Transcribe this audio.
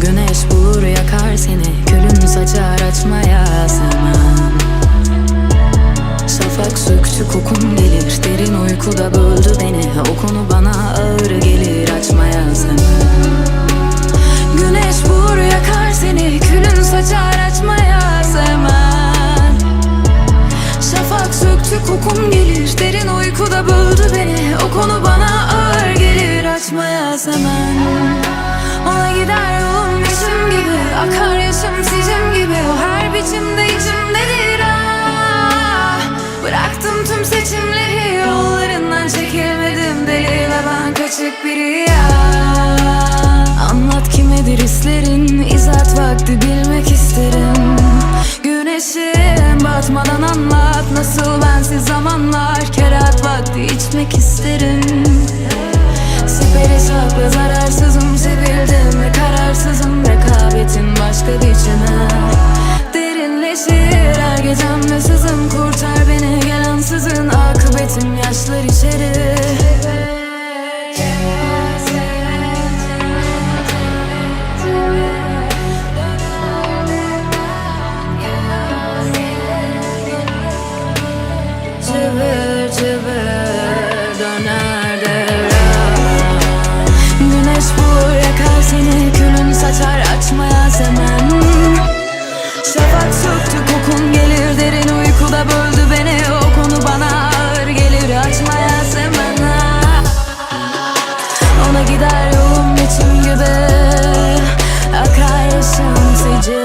Güneş bulur yakar seni. Külün saçar açmaya zaman. Şafak söktü kokun gelir. Derin uykuda böldü beni. O konu bana ağır gelir açmaya zaman. Güneş bulur yakar seni. Külün saçar açmaya zaman. Şafak söktü kokun gelir. Derin uykuda böldü beni. O konu bana ağır gelir. Açmaya sevmem Ona gider yolum biçim gibi. Akar yaşım sicim gibi. O her biçimde içimdedir ah. Bıraktım tüm seçimleri. Yollarından çekilmedim deli Ve ben kaçık biri ya Anlat kimedir hislerin? İzat vakti bilmek isterim Batmadan anlat. Nasıl bensiz zamanlar? Kerat vakti içmek isterim. Siperi saklı zararsızım Sevildim ve kararsızım. Rekabetin başka biçimi Derinleşir her gecem ve sızım. Kurtar beni gel ansızın Akıbetim yaşlar içeri seni Külün saçar açmaya zemem Şafak söktü kokun gelir derin uykuda böldü beni. O konu bana ağır gelir açmaya zemem Ona gider yolum bütün gibi. Akar yaşam sıcak